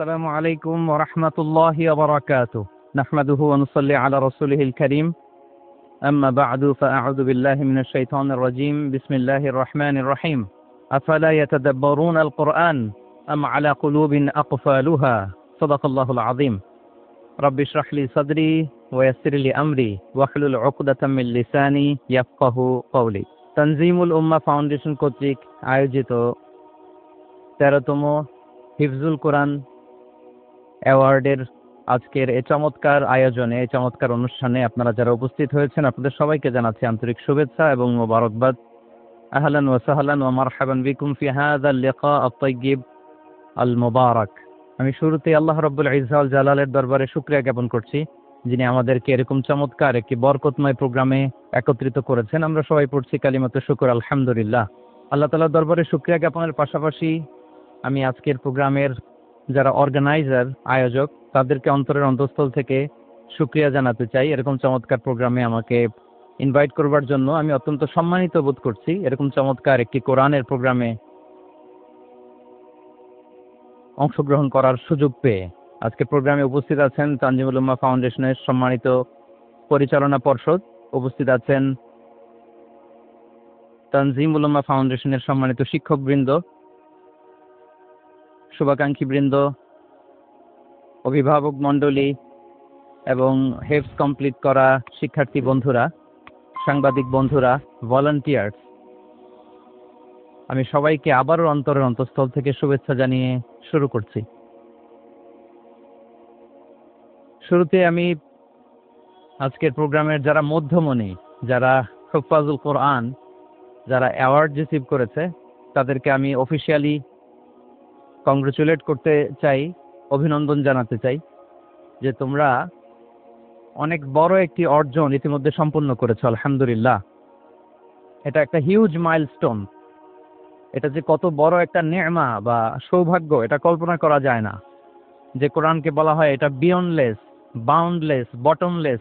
السلام عليكم ورحمة الله وبركاته نحمده ونصلي على رسوله الكريم أما بعد فأعوذ بالله من الشيطان الرجيم بسم الله الرحمن الرحيم أفلا يتدبرون القرآن أم على قلوب أقفالها صدق الله العظيم رب اشرح لي صدري ويسر لي أمري واحلل عقدة من لساني يفقه قولي তনজিমুল উম্মা foundation কর্তৃক আয়োজিত তেরোতম হিফজুল কোরআন অ্যাওয়ার্ডের আজকের এই চমৎকার আয়োজনে, এই চমৎকার অনুষ্ঠানে আপনারা যারা উপস্থিত হয়েছেন, আপনাদের সবাইকে জানাচ্ছি আন্তরিক শুভেচ্ছা এবং মোবারকবাদ। আহলান ওয়া সাহলান ওয়া মারহাবান বিকুম ফি হাযা লিকা আত-তাইয়্যিব আল মুবারাক আমি শুরুতে আল্লাহ রাব্বুল ইজ্জা ওয়াল জালালের দরবারে শুকরিয়া জ্ঞাপন করছি, যিনি আমাদেরকে এরকম চমৎকার একটি বরকতময় প্রোগ্রামে একত্রিত করেছেন। আমরা সবাই পড়ছি কালিমাতে শুকর, আলহামদুলিল্লাহ। আল্লাহ তাআলার দরবারে শুকরিয়া জ্ঞাপনের পাশাপাশি আমি আজকের প্রোগ্রামের যারা অর্গানাইজার আয়োজক, তাদেরকে অন্তরের অন্তঃস্থল থেকে শুক্রিয়া জানাতে চাই। এরকম চমৎকার প্রোগ্রামে আমাকে ইনভাইট করবার জন্য আমি অত্যন্ত সম্মানিত বোধ করছি। এরকম চমৎকার একটি কোরআনের প্রোগ্রামে অংশগ্রহণ করার সুযোগ পেয়ে আজকে প্রোগ্রামে উপস্থিত আছেন তানজিমুল উম্মা ফাউন্ডেশনের সম্মানিত পরিচালনা পর্ষদ। উপস্থিত আছেন তানজিমুল উম্মা ফাউন্ডেশনের সম্মানিত শিক্ষকবৃন্দ। শুভাকাঙ্ক্ষী বৃন্দ, অভিভাবক মণ্ডলী এবং হেফস কমপ্লিট করা শিক্ষার্থী বন্ধুরা, সাংবাদিক বন্ধুরা ভলান্টিয়ার্স আমি সবাইকে আবারও অন্তরের অন্তঃস্থল থেকে শুভেচ্ছা জানিয়ে শুরু করছি। শুরুতে আমি আজকের প্রোগ্রামের যারা মধ্যমণি, যারা হুফাজুল কোরআন, যারা অ্যাওয়ার্ড রিসিভ করেছে, তাদেরকে আমি অফিসিয়ালি কংগ্রেচুলেট করতে চাই, অভিনন্দন জানাতে চাই যে তোমরা অনেক বড় একটি অর্জন ইতিমধ্যে সম্পূর্ণ করেছ, আলহামদুলিল্লাহ। এটা একটা হিউজ মাইলস্টোন এটা যে কত বড় একটা নেমা বা সৌভাগ্য, এটা কল্পনা করা যায় না। যে কোরআনকে বলা হয় এটা বিয়নলেস বাউন্ডলেস বটমলেস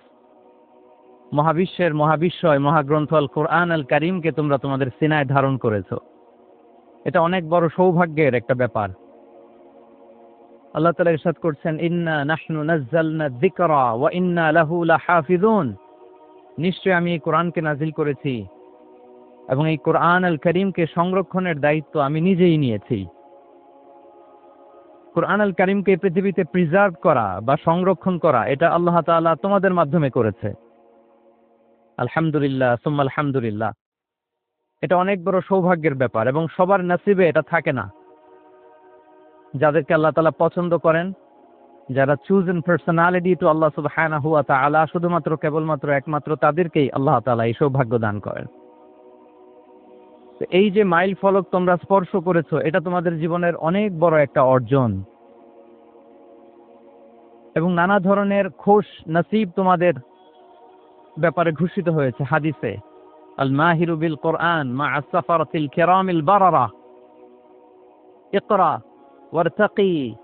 মহাবিশ্বের মহাবিশ্বয়, মহাগ্রন্থ আল কোরআন আল কারিমকে তোমরা তোমাদের সিনায় ধারণ করেছ। এটা অনেক বড় সৌভাগ্যের একটা ব্যাপার। আল্লাহ তালা ইরশাদ করছেন, ইন্না নাহনু নাজ্জালনা যিকরা ওয়া ইন্না লাহু লাহাফিজুন নিশ্চয় আমি এই কোরআনকে নাজিল করেছি এবং এই কোরআন আল করিমকে সংরক্ষণের দায়িত্ব আমি নিজেই নিয়েছি। কোরআন আল করিমকে পৃথিবীতে প্রিজার্ভ করা বা সংরক্ষণ করা, এটা আল্লাহ তাআলা তোমাদের মাধ্যমে করেছে। আলহামদুলিল্লাহ, সুম্মা আলহামদুলিল্লাহ। এটা অনেক বড় সৌভাগ্যের ব্যাপার এবং সবার নাসিবে এটা থাকে না। যাদেরকে আল্লাহ তালা পছন্দ করেন, যারা চুজ এন পার্সোনালিটি টু আল্লাহ সুবহানা হুয়া তাআলা, শুধুমাত্র কেবলমাত্র একমাত্র তাদেরকেই আল্লাহ তাআলা এই সৌভাগ্য দান করেন। তো এই যে মাইল ফলক তোমরা স্পর্শ করেছ, এটা তোমাদের জীবনের অনেক বড় একটা অর্জন। এবং নানা ধরনের খোশ নসিব তোমাদের ব্যাপারে ঘোষিত হয়েছে হাদিসে। আল মাহিরু বিল কোরআন মা আসাফারাতিল কিরামিল বারারা। ইকরা وارتقي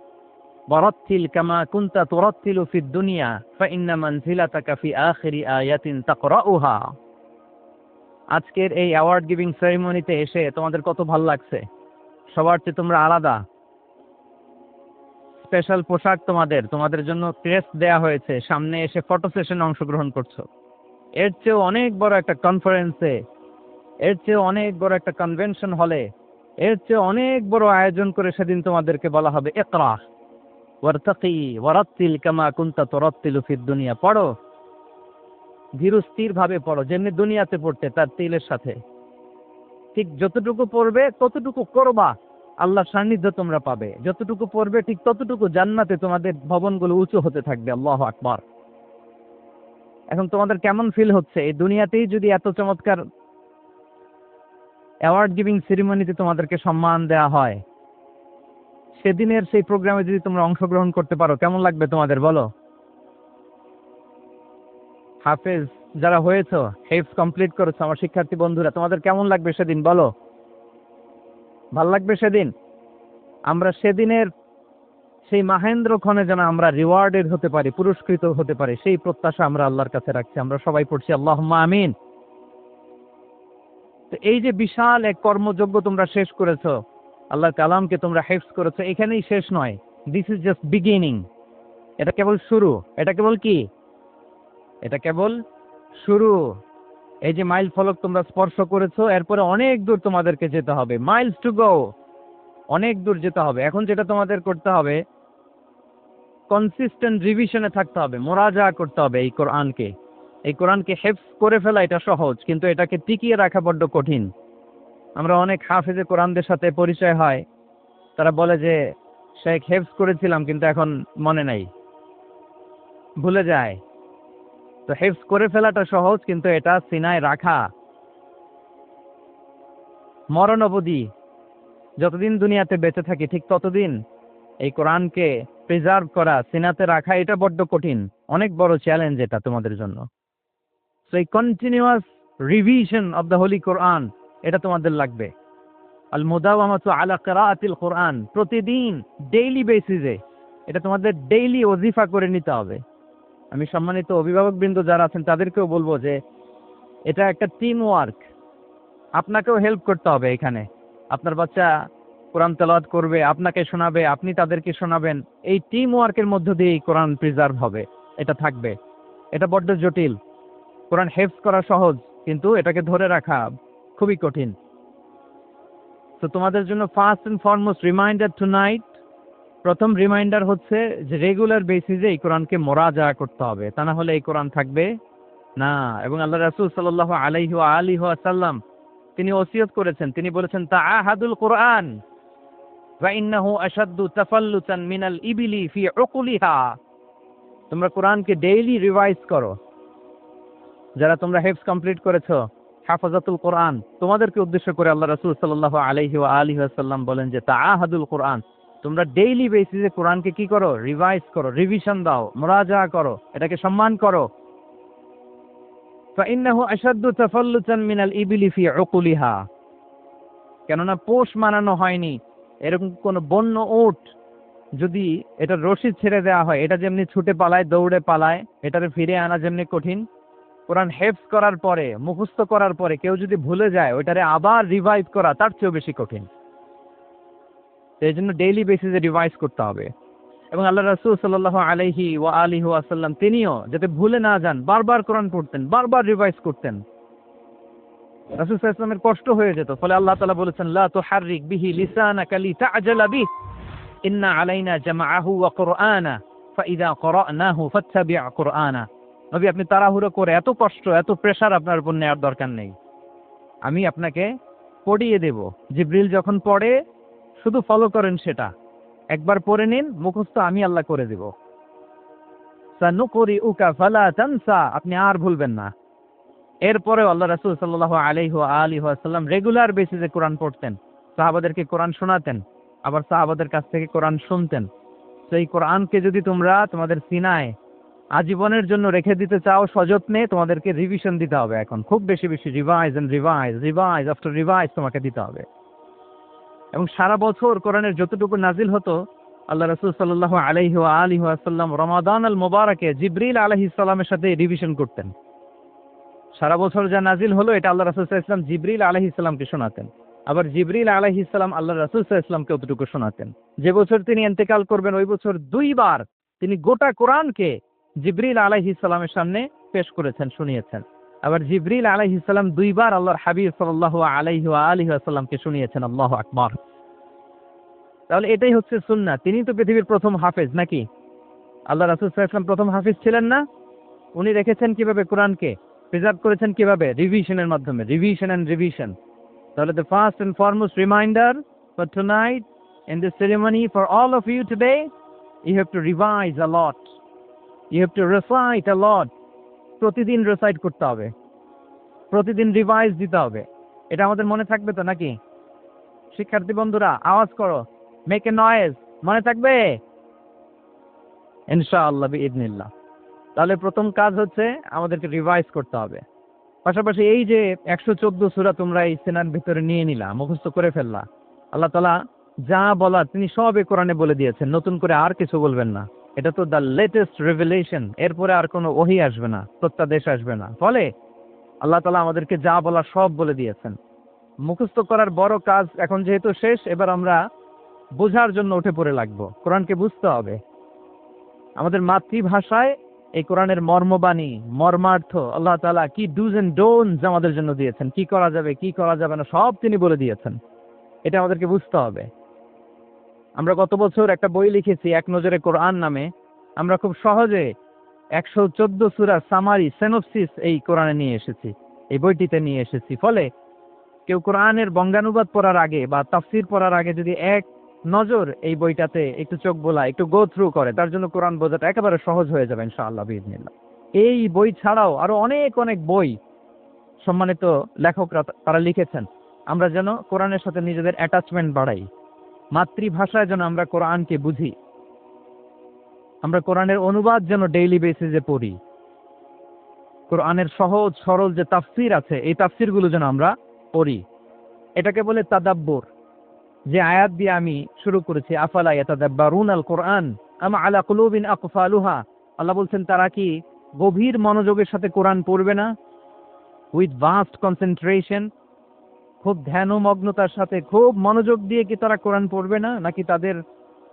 ورتل كما كنت ترتل في الدنيا فإن منزلتك في آخر آية تقرأها আজকের এই অ্যাওয়ার্ড গিভিং সেরিমনিতে এসে তোমাদের কত ভাল লাগছে সবার চেয়ে তোমরা আলাদা স্পেশাল পোশাক তোমাদের তোমাদের জন্য ক্রেস্ট দেয়া হয়েছে সামনে এসে ফটো সেশনে অংশগ্রহণ করছো এর চেয়েও অনেক বড় একটা কনফারেন্সে এর চেয়েও অনেক বড় একটা কনভেনশন হলে এর চেয়ে অনেক বড় আয়োজন করে সেদিন তোমাদেরকে বলা হবে একরা ওয়ারতাকি, ওয়ারাত্তিল কামা কুন্তা তোরাত্তিলু ফিদ দুনিয়া। পড়ো। ধীর ভাবে পড়ো। যেমনি দুনিয়াতে পড়তে, তার তিলের সাথে। ঠিক যতটুকু পড়বে, ততটুকু করবা। আল্লাহর সান্নিধ্য তোমরা পাবে। যতটুকু পড়বে, ঠিক ততটুকু জান্নাতে তোমাদের ভবনগুলো উঁচু হতে থাকবে। আল্লাহ আকবার। এখন তোমাদের কেমন ফিল হচ্ছে? এই দুনিয়াতেই যদি এত চমৎকার অ্যাওয়ার্ড গিভিং সেরিমনিতে তোমাদেরকে সম্মান দেওয়া হয়। সেদিনের সেই প্রোগ্রামে যদি তোমরা অংশগ্রহণ করতে পারো, কেমন লাগবে তোমাদের বলো? হাফেজ, যারা হয়েছো হেফ কমপ্লিট করেছ, আমার শিক্ষার্থী বন্ধুরা, তোমাদের কেমন লাগবে সেদিন বলো? ভালো লাগবে সেদিন? আমরা সেদিনের সেই মাহেন্দ্র ক্ষণে যেন আমরা রিওয়ার্ডেড হতে পারি, পুরস্কৃত হতে পারি, সেই প্রত্যাশা আমরা আল্লাহর কাছে রাখছি। আমরা সবাই পড়ছি আল্লাহ আমিন। তো এই যে বিশাল এক কর্মযজ্ঞ তোমরা শেষ করেছ, আল্লাহ কালামকে তোমরা হেফস করেছ, এখানেই শেষ নয়। দিস ইজ জাস্ট বিগিনিং এটা কেবল শুরু। এটা কেবল কি? এটা কেবল শুরু। এই যে মাইল ফলক তোমরা স্পর্শ করেছ, এরপরে অনেক দূর তোমাদেরকে যেতে হবে। মাইলস টু গো অনেক দূর যেতে হবে। এখন যেটা তোমাদের করতে হবে কনসিস্টেন্ট রিভিশনে থাকতে হবে মোরাজা করতে হবে এই কোরআনকে। এই কোরআনকে হেফস করে ফেলা এটা সহজ, কিন্তু এটাকে টিকিয়ে রাখা বড্ড কঠিন। আমরা অনেক হাফেজে কোরআনদের সাথে পরিচয় হয়। তারা বলে যে, শেখ হেফস করেছিলাম, কিন্তু এখন মনে নাই। ভুলে যায়। তো হেফস করে ফেলাটা সহজ, কিন্তু এটা সিনায় রাখা। মরণ অবধি যতদিন দুনিয়াতে বেঁচে থাকি, ঠিক ততদিন এই কোরআনকে প্রিজার্ভ করা, সিনাতে রাখা, এটা বড্ড কঠিন। অনেক বড় চ্যালেঞ্জ এটা তোমাদের জন্য। সো এই continuous revision of the holy Quran এটা তোমাদের লাগবে। আল মুদাওয়ামাতু আলা কিরাআতিল কোরআন প্রতিদিন ডেইলি বেসিসে এটা তোমাদের ডেইলি ওজিফা করে নিতে হবে। আমি সম্মানিত অভিভাবকবৃন্দ যারা আছেন, তাদেরকেও বলব যে এটা একটা টিম ওয়ার্ক আপনাকেও হেল্প করতে হবে এখানে। আপনার বাচ্চা কোরআন তেলাওয়াত করবে, আপনাকে শোনাবে, আপনি তাদেরকে শোনাবেন। এই টিম ওয়ার্কের মধ্য দিয়েই কোরআন প্রিজার্ভ হবে। এটা থাকবে। এটা বড্ড জটিল। কোরআন হেফস করা সহজ, কিন্তু এটাকে ধরে রাখা খুবই কঠিন। তো তোমাদের জন্য first and foremost reminder tonight প্রথম রিমাইন্ডার হচ্ছে যে রেগুলার বেসিসে এই কোরআনকে মোরাজা করতে হবে। তা না হলে এই কোরআন থাকবে না। এবং আল্লাহ রাসূল সাল্লাল্লাহু আলাইহি ওয়া আলিহি ওয়াসাল্লাম তিনি ওসিয়ত করেছেন। তিনি বলেছেন কোরআন ইন্নাহু আশাদ্দু তাফাল্লুতান মিনাল ইবিলি ফি তোমরা কোরআনকে ডেইলি রিভাইজ করো। যারা তোমরা হেফস কমপ্লিট করেছো হাফাজাতুল কোরআন তোমাদেরকে উদ্দেশ্য করে আল্লাহ রাসূল সাল্লাল্লাহু আলাইহি ওয়া আলিহি ওয়াসাল্লাম বলেন যে তাআহাদুল কোরআন তোমরা ডেইলি বেসিসে কোরআনকে কি করো রিভাইজ করো রিভিশন দাও মুরাজা করো এটাকে সম্মান করো فإنه أشد تفلتا من الإبل في عقولها কেননা পোষ মানানো হয়নি এরকম কোন বন্য উট যদি এটা রশি ছেড়ে দেওয়া হয় এটা যেমনি ছুটে পালায় দৌড়ে পালায় এটারে ফিরে আনা যেমনি কঠিন কোরআন হেফস করার পরে, মুখস্থ করার পরে কেউ যদি ভুলে যায়, ওইটারে আবার রিভাইভ করা তার চেয়েও বেশি কঠিন। তো এই জন্য ডেইলি বেসিসে রিভাইজ করতে হবে। এবং আল্লাহ রাসূল সাল্লাল্লাহু আলাইহি ওয়া আলিহি ওয়াসাল্লাম তিনিও যাতে ভুলে না যান, বারবার কোরআন পড়তেন, বারবার রিভাইজ করতেন। রাসূল সাল্লাল্লাহু কষ্ট হয়ে যেত, ফলে আল্লাহ তালা বলেছেন, লা তুহাররিক বিহি লিসানাকা লিতা'জালা বিহি ইন্না আলাইনা জামাআহু ওয়া কুরআনা ফাইদা ক্বরানাহু ফাত্তাবি' কুরআনা। নবী, আপনি তাড়াহুড়ো করে এত কষ্ট, এত প্রেশার আপনার উপর নেওয়ার দরকার নেই। আমি আপনাকে পড়িয়ে দেব। জিব্রিল যখন পড়ে, শুধু ফলো করেন সেটা। একবার পড়ে নিন, মুখস্থ আমি আল্লাহ করে দেব। সানুকরি উকা ফালা তানসা, আপনি আর ভুলবেন না। এরপরে আল্লাহ রাসূল সাল্লাল্লাহু আলাইহি ওয়া আলিহি ওয়াসাল্লাম রেগুলার বেসিসে কোরআন পড়তেন। সাহাবাদেরকে কোরআন শোনাতেন, আবার সাহাবাদের কাছ থেকে কোরআন শুনতেন। এই কোরআনকে যদি তোমরা তোমাদের সিনায় আজীবনের জন্য রেখে দিতে চাও সযত্নে তোমাদেরকে রিভিশন দিতে হবে এখন। খুব বেশি বেশি revise and revise revise after revise তোমাকে দিতে হবে। এবং সারা বছর কোরআনের যতটুকু নাজিল হতো, আল্লাহ রসুল সাল্লাহ আলিহি আসাল্লাম রমাদান আল মোবারকে জিব্রিল আলহি ইসলামের সাথে রিভিশন করতেন। সারা বছর যা নাজিল হলো, এটা আল্লাহ রসুল ইসলাম জিব্রিল আলহি ইসলামকে শোনাতেন। আবার জিব্রিল আলহি ইসলাম আল্লাহ রসুল ইসলামকে অতটুকু শোনাতেন। যে বছর তিনি এন্তেকাল করবেন, ওই বছর দুইবার তিনি গোটা কোরআনকে জিব্রিল আলহি ইসলামের সামনে পেশ করেছেন, শুনিয়েছেন। আবার জিব্রিল আলহি ইসলাম দুইবার আল্লাহর হাবিব সাল্লাহ আলহি আলহি আসাল্লামকে শুনিয়েছেন, আল্লাহ আকবর। তাহলে এটাই হচ্ছে সুন্না তিনি তো পৃথিবীর প্রথম হাফেজ নাকি? আল্লাহ রাসুল ইসলাম প্রথম হাফিজ ছিলেন না? উনি রেখেছেন কীভাবে কোরআনকে? প্রিজার্ভ করেছেন কীভাবে? রিভিশনের মাধ্যমে। Revision and revision. তাহলে the first and foremost reminder for tonight in this ceremony for all of you today you have to revise a lot you have to recite a lot প্রতিদিন recite করতে হবে। প্রতিদিন revise দিতে হবে। এটা আমাদের মনে থাকবে তো নাকি? শিক্ষার্থী বন্ধুরা, আওয়াজ করো। মেক এ নয়েজ মনে থাকবে? ইনশাআল্লাহ ইদনিল্লাহ তাহলে প্রথম কাজ হচ্ছে আমাদেরকে রিভাইজ করতে হবে। পাশাপাশি এই যে একশো চোদ্দ সুরা তোমরা এই সেনার ভিতরে নিয়ে নিলা, মুখস্থ করে ফেললা। আল্লাহ তালা যা বলা তিনি সবে কোরআনে বলে দিয়েছেন। নতুন করে আর কিছু বলবেন না। এটা তো দ্য লেটেস্ট রেভেলেশন এরপরে আর কোনো ওহি আসবে না, প্রত্যাদেশ আসবে না। ফলে আল্লাহ তালা আমাদেরকে যা বলা সব বলে দিয়েছেন। মুখস্থ করার বড় কাজ এখন যেহেতু শেষ, এবার আমরা বোঝার জন্য উঠে পড়ে লাগবো। কোরআনকে বুঝতে হবে। আমাদের মাতৃভাষায় এই কোরআনের মর্মবাণী, মর্মার্থ আল্লাহ তালা কি ডুজ এন্ড ডোনস আমাদের জন্য দিয়েছেন, কি করা যাবে, কি করা যাবে না, সব তিনি বলে দিয়েছেন। এটা আমাদেরকে বুঝতে হবে। আমরা গত বছর একটা বই লিখেছি, এক নজরে কোরআন নামে। আমরা খুব সহজে একশো চোদ্দ সুরা সামারি সেনোপসিস এই কোরআনে নিয়ে এসেছি, এই বইটিতে নিয়ে এসেছি। ফলে কেউ কোরআনের বঙ্গানুবাদ পড়ার আগে বা তাফসির পড়ার আগে যদি এক নজর এই বইটাতে একটু চোখ বোলা একটু গো থ্রু করে, তার জন্য কোরআন বোঝাটা একেবারে সহজ হয়ে যাবে ইনশাআল্লাহ বিদিনিল্লাহ এই বই ছাড়াও আরও অনেক অনেক বই সম্মানিত লেখকরা তারা লিখেছেন। আমরা যেন কোরআনের সাথে নিজেদের অ্যাটাচমেন্ট বাড়াই। মাতৃভাষায় যেন আমরা কোরআনকে বুঝি। আমরা কোরআনের অনুবাদ যেন ডেইলি বেসিসে পড়ি। কোরআনের সহজ, সরল যে তাফসির আছে, এই তাফসিরগুলো যেন আমরা পড়ি। এটাকে বলে তাদাব্বর। যে আয়াত দিয়ে আমি শুরু করেছি, আফালা ইয়াতাদাব্বারুন আল কোরআন আমা আলা কুলুবিন আকফালুহা? আল্লাহ বলছেন, তারা কি গভীর মনোযোগের সাথে কোরআন পড়বে না? উইথ ভাস্ট কনসেন্ট্রেশন খুব ধ্যানমগ্নতার সাথে, খুব মনোযোগ দিয়ে কি তারা কোরআন পড়বে না, নাকি তাদের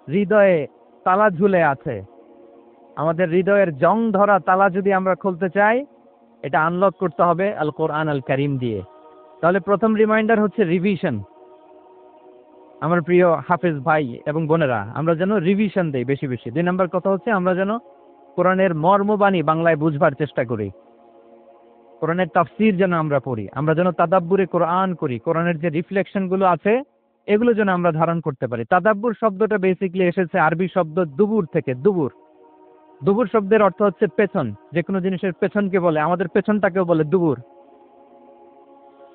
হৃদয়ে তালা ঝুলে আছে? আমাদের হৃদয়ের জং ধরা তালা যদি আমরা খুলতে চাই, এটা আনলক করতে হবে আল কোরআন আল করিম দিয়ে। তাহলে প্রথম রিমাইন্ডার হচ্ছে রিভিশন আমার প্রিয় হাফেজ ভাই এবং বোনেরা, আমরা যেন রিভিশন দেই বেশি বেশি। দুই নম্বর কথা হচ্ছে, আমরা যেন কোরআনের মর্মবাণী বাংলায় বুঝবার চেষ্টা করি। কোরআনের তাফসির যেন আমরা পড়ি, আমরা যেন তাদাব্বুরে কোরআন করি, কোরআনের যে রিফ্লেকশনগুলো আছে, এগুলো যেন আমরা ধারণ করতে পারি। তাদাব্বুর শব্দটা বেসিকলি এসেছে আরবি শব্দ দুবুর থেকে, দুবুর। দুবুর শব্দের অর্থ হচ্ছে পেছন যে কোনো জিনিসের পেছনকে বলে, আমাদের পেছনটাকেও বলে দুবুর।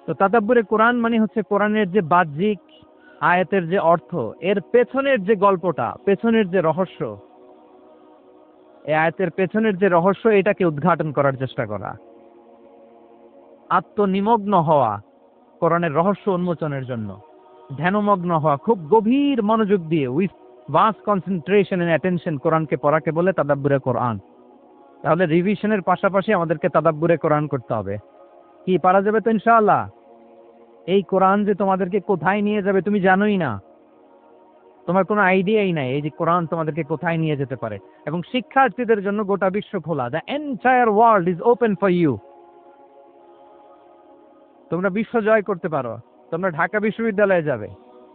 তো তাদাব্বুরে কোরআন মানে হচ্ছে কোরআনের যে বাহ্যিক আয়াতের যে অর্থ, এর পেছনের যে গল্পটা, পেছনের যে রহস্য, এই আয়াতের পেছনের যে রহস্য, এটাকে উদ্ঘাটন করার চেষ্টা করা। আত্মনিমগ্ন হওয়া কোরআনের রহস্য উন্মোচনের জন্য। ধ্যানমগ্ন হওয়া খুব গভীর মনোযোগ দিয়ে with vast concentration and attention কোরআনকে পড়াকে বলে তাদাব্বুরে কোরআন। তাহলে রিভিশনের পাশাপাশি আমাদেরকে তাদাব্বুরে কোরআন করতে হবে। কি পারা যাবে তো ইনশাআল্লাহ? এই কোরআন যে তোমাদেরকে কোথায় নিয়ে যাবে তুমি জানোই না। তোমার কোনো আইডিয়াই নাই এই যে কোরআন তোমাদেরকে কোথায় নিয়ে যেতে পারে। এবং শিক্ষার্থীদের জন্য গোটা বিশ্ব খোলা। The entire world is open for you তোমরা বিশ্ব জয় করতে পারো। তোমরা ঢাকা বিশ্ববিদ্যালয়ে যাবে।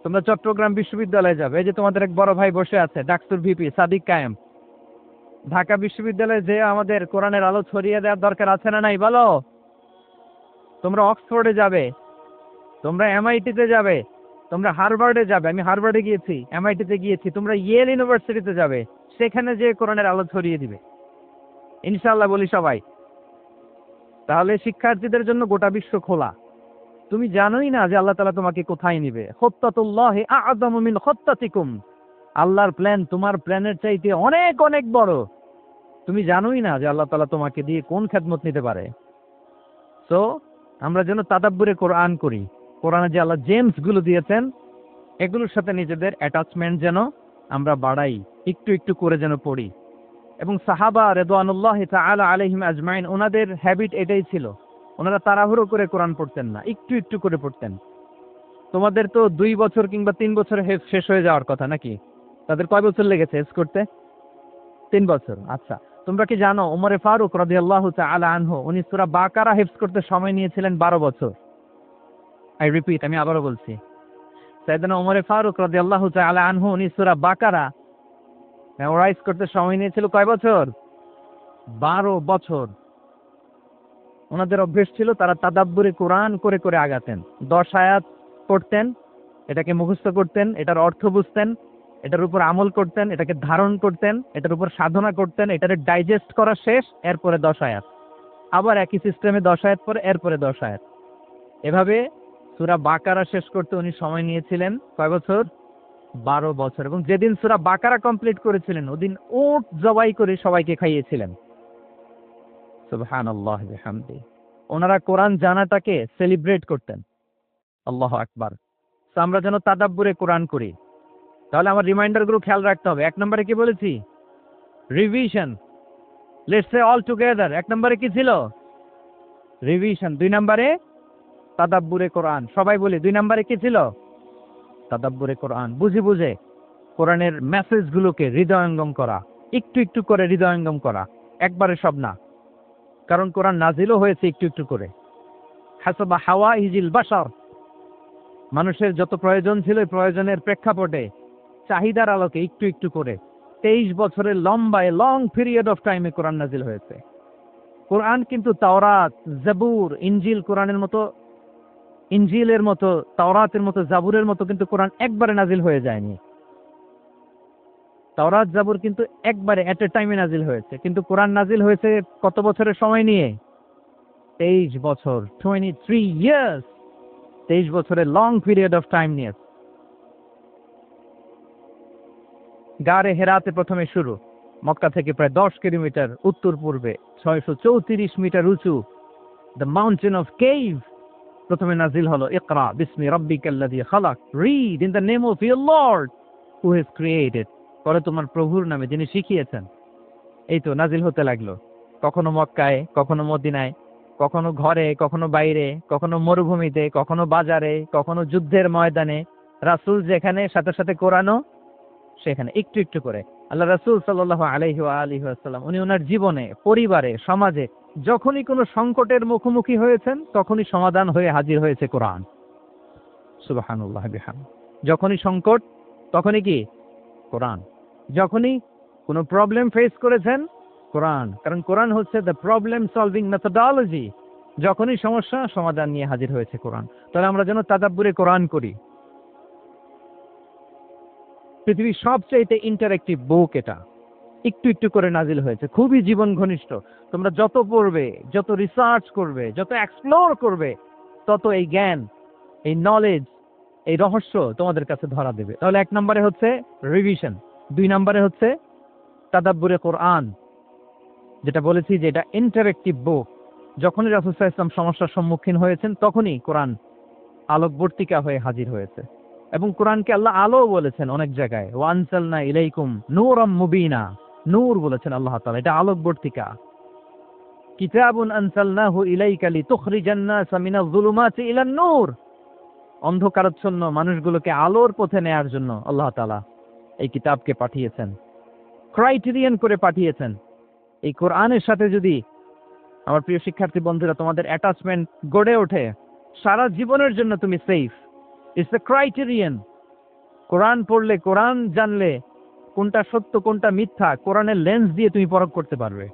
তোমরা চট্টগ্রাম বিশ্ববিদ্যালয়ে যাবে। এই যে তোমাদের এক বড় ভাই বসে আছে ডাকসুর ভিপি সাদিক কায়েম। ঢাকা বিশ্ববিদ্যালয়ে যে আমাদের কোরআনের আলো ছড়িয়ে দেওয়ার দরকার আছে না নাই, বলো? তোমরা অক্সফোর্ডে যাবে। তোমরা এমআইটিতে যাবে। তোমরা হার্ভার্ডে যাবে। আমি হার্ভার্ডে গিয়েছি, এমআইটিতে গিয়েছি। তোমরা ইয়েল ইউনিভার্সিটিতে যাবে। সেখানে যে কোরআনের আলো ছড়িয়ে দিবে। ইনশাল্লাহ বলি সবাই। তাহলে শিক্ষার্থীদের জন্য গোটা বিশ্ব খোলা। তুমি জানোই না যে আল্লাহ তালা তোমাকে কোথায় নিবে। হত্যাতুল্লাহ আদম মিন হত্যাতিকুম আল্লাহর প্ল্যান তোমার প্ল্যানের চাইতে অনেক অনেক বড়। তুমি জানোই না যে আল্লাহ তালা তোমাকে দিয়ে কোন খেদমত নিতে পারে। সো আমরা যেন তাদাব্বুরে কোরআন করি। কোরআনে যে আল্লাহ জেমসগুলো দিয়েছেন, এগুলোর সাথে নিজেদের অ্যাটাচমেন্ট যেন আমরা বাড়াই, একটু একটু করে যেন পড়ি। এবং সাহাবা রেদওয়ানুল্লাহ তাআলা আলাইহিম আজমাইন ওনাদের হ্যাবিট এটাই ছিল। ওনারা তাড়াহুড়ো করে কোরআন পড়তেন না, একটু একটু করে পড়তেন। তোমাদের তো দুই বছর কিংবা তিন বছর হেফ শেষ হয়ে যাওয়ার কথা নাকি? তাদের কয় বছর লেগেছে হেফ করতে? তিন বছর আচ্ছা। তোমরা কি জানো, ওমরে ফারুক রাদিয়াল্লাহু তাআলা আনহু, উনি সূরা বাকারা হেফজ করতে সময় নিয়েছিলেন বারো বছর। আই রিপিট আমি আবারও বলছি। সাইয়েদনা ওমরে ফারুক রাজি আল্লাহ তাআলা আনহু, উনি সূরা বাকারা মেমোরাইজ করতে সময় নিয়েছিল কয় বছর? বারো বছর। ওনাদের অভ্যেস ছিল তারা তাদাব্বুরে কোরআন করে করে আগাতেন। দশ আয়াত পড়তেন, এটাকে মুখস্থ করতেন, এটার অর্থ বুঝতেন, এটার উপর আমল করতেন, এটাকে ধারণ করতেন, এটার উপর সাধনা করতেন, এটারে ডাইজেস্ট করা শেষ, এরপরে দশ আয়াত। আবার একই সিস্টেমে দশ আয়াত পরে, এরপরে দশ আয়াত। এভাবে সুরা বাকারা শেষ করতে উনি সময় নিয়েছিলেন, কয় বছর? বারো বছর। এবং যেদিন সুরা বাকারা কমপ্লিট করেছিলেন, ওদিন ওট জবাই করে সবাইকে খাইয়েছিলেন। সুবহান আল্লাহ হামদি ওনারা কোরআন জানাটাকে সেলিব্রেট করতেন। আল্লাহ আকবার। আমরা যেন তাদাব্বুরে কোরআন করি। তাহলে আমার রিমাইন্ডারগুলো খেয়াল রাখতে হবে। এক নম্বরে কি বলেছি? Revision let's say all together এক নম্বরে কি ছিল? রিভিশন দুই নম্বরে তাদাব্বুরে কোরআন। সবাই বলি, দুই নম্বরে কি ছিল? তাদাব্বুরে কোরআন। বুঝে বুঝে কোরআনের মেসেজগুলোকে হৃদয়ঙ্গম করা। একটু একটু করে হৃদয়ঙ্গম করা। একবারে সব না। কারণ কোরআন নাজিলও হয়েছে একটু একটু করে। হাসাবা হাওয়া ইজিল বাসার মানুষের যত প্রয়োজন ছিল প্রয়োজনের প্রেক্ষাপটে চাহিদার আলোকে একটু একটু করে তেইশ বছরের লম্বায় লং পিরিয়ড অফ টাইমে কোরআন নাজিল হয়েছে। কোরআন কিন্তু তাওরাত, জাবুর ইঞ্জিল কোরআনের মতো ইঞ্জিলের মতো, তাওরাতের মতো, জাবুরের মতো কিন্তু কোরআন একবারে নাজিল হয়ে যায়নি। তাওরাত জাবুর কিন্তু একবারে এট এ টাইমে নাজিল হয়েছে। কিন্তু কোরআন নাজিল হয়েছে কত বছরের সময় নিয়ে? তেইশ বছর টোয়েন্টি থ্রি ইয়ার্স তেইশ বছরের লং পিরিয়ড অফ টাইম নিয়ে। গারে হেরাতে প্রথমে শুরু। মক্কা থেকে প্রায় দশ কিলোমিটার, উত্তর পূর্বে ছয়শো চৌত্রিশ মিটার উঁচু। দ্য মাউন্টেন অফ কেভ প্রথমে নাজিল হলো, ইকরা বিসমি রব্বিকাল্লাযী খালাক। Read in the name of your lord who has created পরে তোমার প্রভুর নামে যিনি শিখিয়েছেন, এই তো নাজিল হতে লাগল। কখনো মক্কায়, কখনো মদিনায়, কখনো ঘরে, কখনো বাইরে, কখনো মরুভূমিতে, কখনো বাজারে, কখনো যুদ্ধের ময়দানে। রাসূল যেখানে, সাথে সাথে কোরআনও সেখানে, একটু একটু করে। আল্লাহ রাসূল ওয়া আলিহি উনি ওনার জীবনে, পরিবারে, সমাজে, যখনই কোনো সংকটের মুখোমুখি হয়েছেন, তখনই সমাধান হয়ে হাজির হয়েছে কোরআন। বিহাম যখনই সংকট, তখনই কি? কোরআন। যখনই কোনো প্রবলেম ফেস করেছেন, কোরআন। কারণ কোরআন হচ্ছে দ্য প্রবলেম সলভিং মেথোডলজি যখনই সমস্যা, সমাধান নিয়ে হাজির হয়েছে কোরআন। তাহলে আমরা যেন তাদাব্বুরে কোরআন করি। পৃথিবীর সবচাইতে ইন্টারেক্টিভ বুক এটা। একটু একটু করে নাজিল হয়েছে। খুবই জীবন ঘনিষ্ঠ। তোমরা যত পড়বে, যত রিসার্চ করবে, যত এক্সপ্লোর করবে, তত এই জ্ঞান, এই নলেজ এই রহস্য তোমাদের কাছে ধরা দেবে। তাহলে এক নম্বরে হচ্ছে রিভিশন দুই নম্বরে হচ্ছে তাদাব্বুরে কোরআন, যেটা বলেছি যে এটা ইন্টারেক্টিভ বুক যখনই রাসুসাহ ইসলাম সমস্যার সম্মুখীন হয়েছেন, তখনই কোরআন আলোকবর্তিকা হয়ে হাজির হয়েছে। এবং কোরআনকে আল্লাহ আলো বলেছেন অনেক জায়গায়। ওয়ানসালনা ইলাইকুম নূরম মুবিনা, নূর বলেছেন আল্লাহ তাআলা, এটা আলোকবর্তিকা। কিতাবুন আনসালনাহু ইলাইকা লিতুখরিজান নাসা মিনাজ যুলুমাতি ইলান নূর। অন্ধকারাচ্ছন্ন মানুষগুলোকে আলোর পথে নেয়ার জন্য আল্লাহ তাআলা এই কিতাবকে পাঠিয়েছেন। ক্রাইটেরিয়ান করে পাঠিয়েছেন। এই কোরআনের সাথে যদি আমার প্রিয় শিক্ষার্থী বন্ধুরা, তোমাদের অ্যাটাচমেন্ট গড়ে ওঠে, সারা জীবনের জন্য তুমি safe it's the criterion Quran পড়লে কোরআন জানলে কোনটা সত্য, কোনটা মিথ্যা, কোরআনের লেন্স দিয়ে তুমি পরখ করতে পারবে।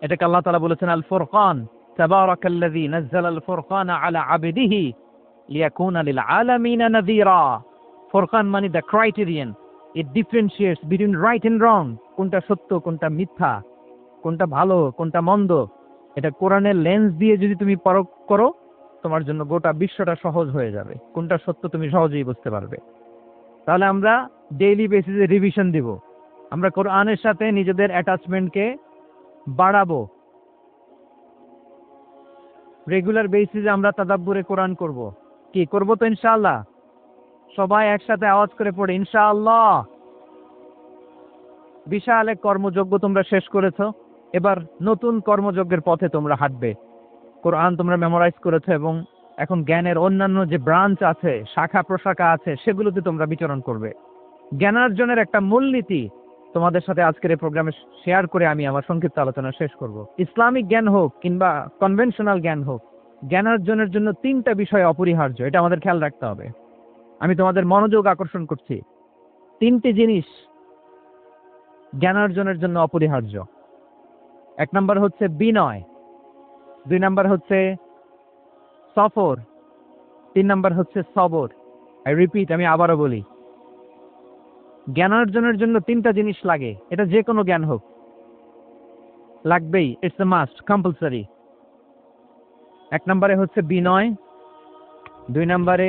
এটাকে আল্লাহ তাআলা বলেছেন আল ফুরকান নাযালা আল ফুরকান আলা আবদিহি লিয়াকুনা লিল আলামিনা নাযীরা। ফুরকান মানে the criterion it differentiates between right and wrong কোনটা সত্য, কোনটা মিথ্যা, কোনটা ভালো, কোনটা মন্দ। এটা কোরআনের লেন্স দিয়ে যদি তুমি পরখ করো, তোমার জন্য গোটা বিশ্বটা সহজ হয়ে যাবে। কোনটা সত্য তুমি সহজেই বুঝতে পারবে। তাহলে আমরা ডেইলি বেসিসে রিভিশন দিব। আমরা কোরআনের সাথে নিজেদের অ্যাটাচমেন্টকে বাড়াবো। রেগুলার বেসিসে আমরা তাদাব্বুরে কোরআন করব। কি করব তো ইনশাআল্লাহ? সবাই একসাথে আওয়াজ করে পড়ে, ইনশাআল্লাহ। বিশাল এক কর্মযজ্ঞ তোমরা শেষ করেছ। এবার নতুন কর্মযজ্ঞের পথে তোমরা হাঁটবে। কোরআন তোমরা মেমোরাইজ করেছ এবং এখন জ্ঞানের অন্যান্য যে ব্রাঞ্চ আছে, শাখা প্রশাখা আছে, সেগুলোতে তোমরা বিচরণ করবে। জ্ঞানার্জনের একটা মূলনীতি তোমাদের সাথে আজকের এই প্রোগ্রামে শেয়ার করে আমি আমার সংক্ষিপ্ত আলোচনা শেষ করব। ইসলামিক জ্ঞান হোক কিংবা কনভেনশনাল জ্ঞান হোক, জ্ঞানার্জনের জন্য তিনটা বিষয় অপরিহার্য, এটা আমাদের খেয়াল রাখতে হবে। আমি তোমাদের মনোযোগ আকর্ষণ করছি। তিনটি জিনিস জ্ঞানার্জনের জন্য অপরিহার্য। এক নম্বর হচ্ছে বিনয়, দুই নাম্বার হচ্ছে সফর, তিন নাম্বার হচ্ছে সবর। আই রিপিট আমি আবারও বলি। জ্ঞানার্জনের জন্য তিনটা জিনিস লাগে, এটা যে কোনো জ্ঞান হোক। লাগবেই ইটস এ মাস্ট কম্পালসারি এক নম্বরে হচ্ছে বিনয়, দুই নম্বরে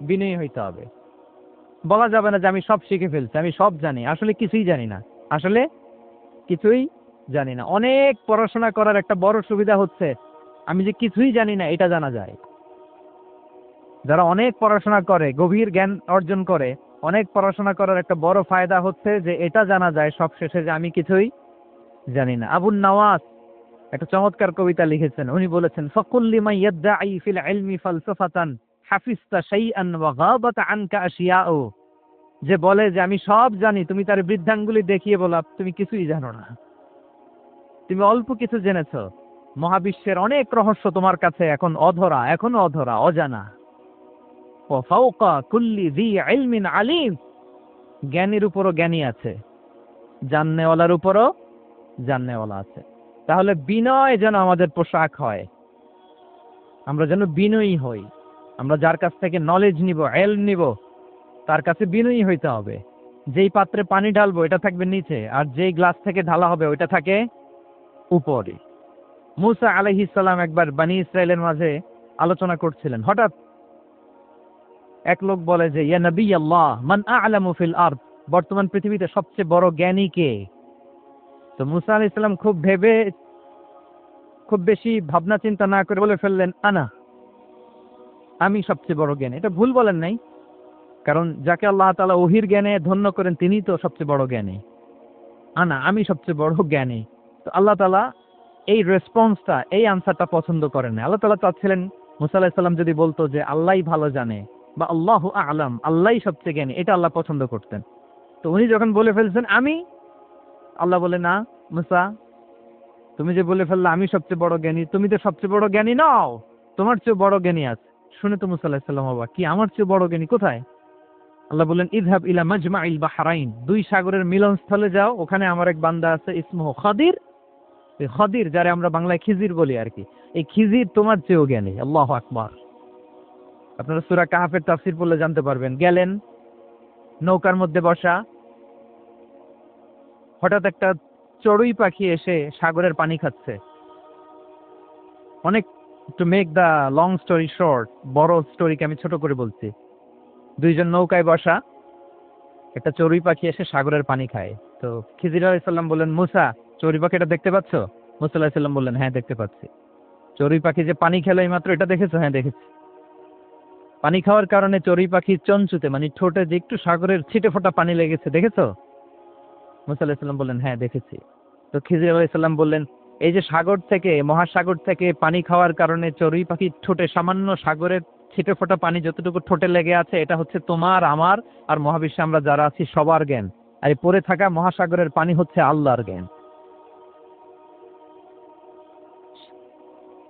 বিনয়ী হইতে হবে। বলা যাবে না যে আমি সব শিখে ফেলছি, আমি সব জানি। আসলে কিছুই জানি না। আসলে কিছুই জানি না। অনেক পড়াশোনা করার একটা বড় সুবিধা হচ্ছে, আমি যে কিছুই জানি না, এটা জানা যায়। যারা অনেক পড়াশোনা করে, গভীর জ্ঞান অর্জন করে, অনেক পড়াশোনা করার একটা বড় ফায়দা হচ্ছে যে এটা জানা যায় সব শেষে যে আমি কিছুই জানি না। আবুল নওয়াজ একটা চমৎকার কবিতা লিখেছেন। উনি বলেছেন ফকুল্লিমা ইয়াদ্দাঈ ফিল ইলমি ফালসাফাতান। ওয়া গাবাত আনকা আশিয়াউ। যে বলে যে আমি সব জানি, তুমি তার বৃদ্ধাঙ্গুলি দেখিয়ে বলা তুমি কিছুই জানো না। তুমি অল্প কিছু জেনেছ। মহাবিশ্বের অনেক রহস্য তোমার কাছে এখন অধরা, এখনও অধরা, অজানা। ও ফাওকা কুল্লি যি ইলমিন আলিম। জ্ঞানীর উপরও জ্ঞানী আছে। জাননেওয়ালার উপরও জাননেওয়ালা আছে। তাহলে বিনয় যেন আমাদের পোশাক হয়। আমরা যেন বিনয়ী হই। আমরা যার কাছ থেকে নলেজ নিব এল নিব, তার কাছে বিনয়ী হইতে হবে। যেই পাত্রে পানি ঢালবো, এটা থাকবে নিচে, আর যেই গ্লাস থেকে ঢালা হবে, ওইটা থাকে উপরে। মুসা আলহিসাল্লাম একবার বানি ইসরায়েলের মাঝে আলোচনা করছিলেন। হঠাৎ এক লোক বলে যে, ইয়া নবী আল্লাহ মান আলামু ফিল আরদ? বর্তমান পৃথিবীতে সবচেয়ে বড় জ্ঞানী কে? তো মুসা আলাহ ইসলাম খুব ভেবে, খুব বেশি ভাবনা চিন্তা না করে বলে ফেললেন, আনা। আমি সবচেয়ে বড় জ্ঞানী। এটা ভুল বলেন নাই। কারণ যাকে আল্লাহ তালা ওহির জ্ঞানে ধন্য করেন তিনি তো সবচেয়ে বড় জ্ঞানী। আনা আমি সবচেয়ে বড় জ্ঞানী। তো আল্লাহ তালা এই রেসপন্সটা, এই আনসারটা পছন্দ করেন না আল্লাহ তালা চাচ্ছিলেন মুসা যদি বলতো যে আল্লাহই ভালো জানে বা আল্লাহ আলাম, আল্লাহই সবচেয়ে জ্ঞানী। এটা আল্লাহ পছন্দ করতেন। তো উনি যখন বলে ফেলছেন, আমি? আল্লাহ বলে, না, মুসা, তুমি যে বলে ফেললে, আমি সবচেয়ে বড় জ্ঞানী, তুমি তো সবচেয়ে বড় জ্ঞানী নাও। তোমার চেয়ে বড় জ্ঞানী আছে। শুনে তো মুসা আলাহিসাল্লাম বাবা কি, আমার চেয়ে বড় জ্ঞানী কোথায়? আল্লাহ বললেন ইদহাব ইলা মাজমা ইল বাহরাইন। দুই সাগরের মিলনস্থলে যাও, ওখানে আমার এক বান্দা আছে, ইসমহ খাদির। খাদির, যারে আমরা বাংলায় খিজির বলি আর কি। এই খিজির তোমার চেয়েও জ্ঞানী। আল্লাহ আকবার। আপনারা সুরা কাহাফের তাফসির পড়লে জানতে পারবেন। গেলেন, নৌকার মধ্যে বসা। হঠাৎ একটা চড়ুই পাখি এসে সাগরের পানি খাচ্ছে। অনেক to make the long story short বড় স্টোরিকে আমি ছোট করে বলছি। দুইজন নৌকায় বসা, একটা চড়ুই পাখি এসে সাগরের পানি খায়। তো খিজির আলাইসাল্লাম বললেন, মুসা, চড়ুই পাখিটা দেখতে পাচ্ছ? মুসা আলাহিসাল্লাম বললেন হ্যাঁ দেখতে পাচ্ছি। চড়ুই পাখি যে পানি খেলো মাত্র এটা দেখেছ? হ্যাঁ দেখেছি। পানি খাওয়ার কারণে চড়ুই পাখি চঞ্চুতে মানে ঠোঁটে যে একটু সাগরের ছিটে ফোটা পানি লেগেছে, দেখেছ? মুসা আলাহিসাল্লাম বললেন হ্যাঁ দেখেছি। তো খিজির আলাইসাল্লাম বললেন এই যে সাগর থেকে, মহাসাগর থেকে পানি খাওয়ার কারণে চড়ুই পাখির ঠোঁটে সামান্য সাগরের ছিটে ফোটা পানি যতটুকু ঠোঁটে লেগে আছে, এটা হচ্ছে তোমার, আমার আর মহাবিশ্বে আমরা যারা আছি সবার জ্ঞান। আর এই পড়ে থাকা মহাসাগরের পানি হচ্ছে আল্লাহর জ্ঞান।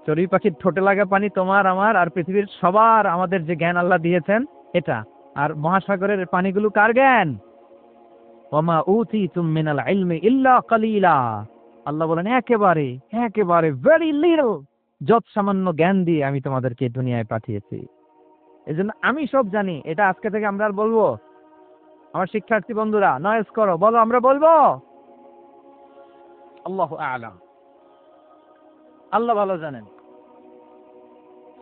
চড়ুই পাখির ঠোঁটে লাগা পানি তোমার, আমার আর পৃথিবীর সবার আমাদের যে জ্ঞান আল্লাহ দিয়েছেন, এটা। আর মহাসাগরের পানিগুলো কার জ্ঞান? ওমা উতি মিনাল ইলমি ইল্লা কালিলা। আল্লাহ বলেন, একেবারে একেবারে ভেরি লিটল যত সামান্য জ্ঞান দিয়ে আমি তোমাদেরকে দুনিয়ায় পাঠিয়েছি। এই জন্য আমি সব জানি। এটা আজকে থেকে আমরা আর বলব। আমার শিক্ষার্থী বন্ধুরা নয়েস করো, বলো, আমরা বলব? আল্লাহ আলাম। আল্লাহ ভালো জানেন।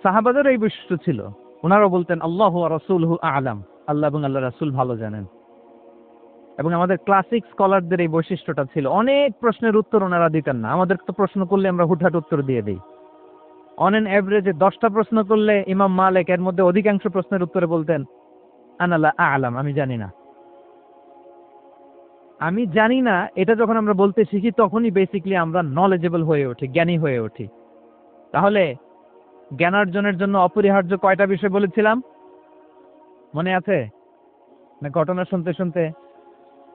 সাহাবাদের এই বৈশিষ্ট্য ছিল। ওনারা বলতেন, আল্লাহ রসুল আলাম। আল্লাহ এবং আল্লাহ রাসুল ভালো জানেন। এবং আমাদের ক্লাসিক স্কলারদের এই বৈশিষ্ট্যটা ছিল। অনেক প্রশ্নের উত্তর ওনারা দিতেন না। আমাদের তো প্রশ্ন করলে আমরা হুটহাট উত্তর দিয়ে দিই। অন এন অ্যাভারেজে দশটা প্রশ্ন করলে ইমাম মালিক এর মধ্যে অধিকাংশ প্রশ্নের উত্তরে বলতেন আনাল্লাহ আলাম, আমি জানি না। আমি জানি না, এটা যখন আমরা বলতে শিখি তখনই বেসিকলি আমরা নলেজেবল হয়ে উঠি, জ্ঞানী হয়ে উঠি। তাহলে জ্ঞানার্জনের জন্য অপরিহার্য কয়টা বিষয় বলেছিলাম? মনে আছে? না ঘটনা শুনতে শুনতে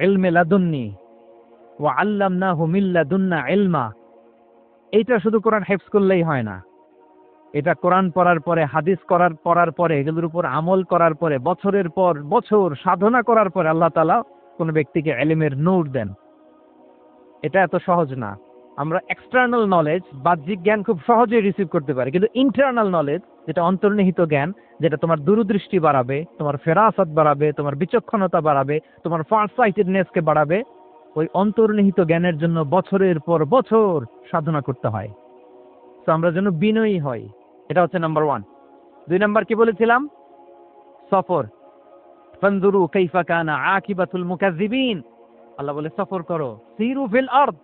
ইলমে লাদুন্নি ও আল্লাম না হুমিল্লা দুন্না ইলমা। এইটা শুধু কোরআন হেফস করলেই হয় না। এটা কোরআন পড়ার পরে, হাদিস করার, পড়ার পরে, এগুলোর উপর আমল করার পরে, বছরের পর বছর সাধনা করার পরে আল্লাহ তালা কোনো ব্যক্তিকে এলিমের নূর দেন। এটা এত সহজ না। আমরা এক্সটার্নাল নলেজ বাহ্যিক জ্ঞান খুব সহজেই রিসিভ করতে পারি। কিন্তু ইন্টারনাল নলেজ যেটা অন্তর্নিহিত জ্ঞান, যেটা তোমার দূরদৃষ্টি বাড়াবে, তোমার ফেরাসত বাড়াবে, তোমার বিচক্ষণতা বাড়াবে, তোমার ফার্স্ট সাইটেডনেসকে বাড়াবে, ওই অন্তর্নিহিত জ্ঞানের জন্য বছরের পর বছর সাধনা করতে হয়। তো আমরা যেন বিনয়ী হই। এটা হচ্ছে নাম্বার ওয়ান দুই নাম্বার কি বলেছিলাম? সফর। ফানজুরু কাইফা কানা আকিবাতুল মুকাজ্জিবিন আল্লাহ বলে, সফর করো। সিরু ফিল আরদ।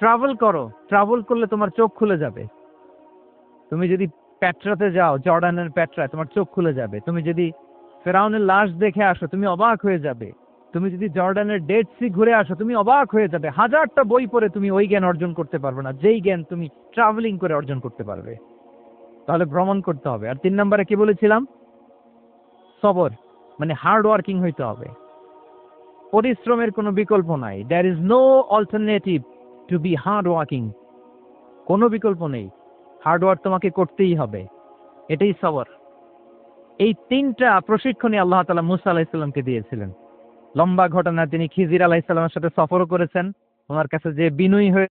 ট্রাভেল করো ট্রাভেল করলে তোমার চোখ খুলে যাবে। তুমি যদি প্যাট্রাতে যাও জর্ডানের প্যাট্রায় তোমার চোখ খুলে যাবে। তুমি যদি ফেরাউনের লাশ দেখে আসো, তুমি অবাক হয়ে যাবে। তুমি যদি জর্ডানের ডেড সি ঘুরে আসো, তুমি অবাক হয়ে যাবে। হাজারটা বই পড়ে তুমি ওই জ্ঞান অর্জন করতে পারবে না। যেই জ্ঞান তুমি ট্রাভেলিং করে অর্জন করতে পারবে। তাহলে ভ্রমণ করতে হবে। আর তিন নম্বরে কি বলেছিলাম? সবর মানে হার্ড ওয়ার্কিং হইতে হবে। পরিশ্রমের কোনো বিকল্প নাই। There is no alternative to be hard working কোনো বিকল্প নেই। হার্ড ওয়ার্ক তোমাকে করতেই হবে। এটাই সবর। এই তিনটা প্রশিক্ষণই আল্লাহ তালা মুসা আলাহিসাল্লামকে দিয়েছিলেন। লম্বা ঘটনা তিনি খিজির আলাহিসাল্লামের সাথে সফরও করেছেন। ওনার কাছে যে বিনয়ী হয়ে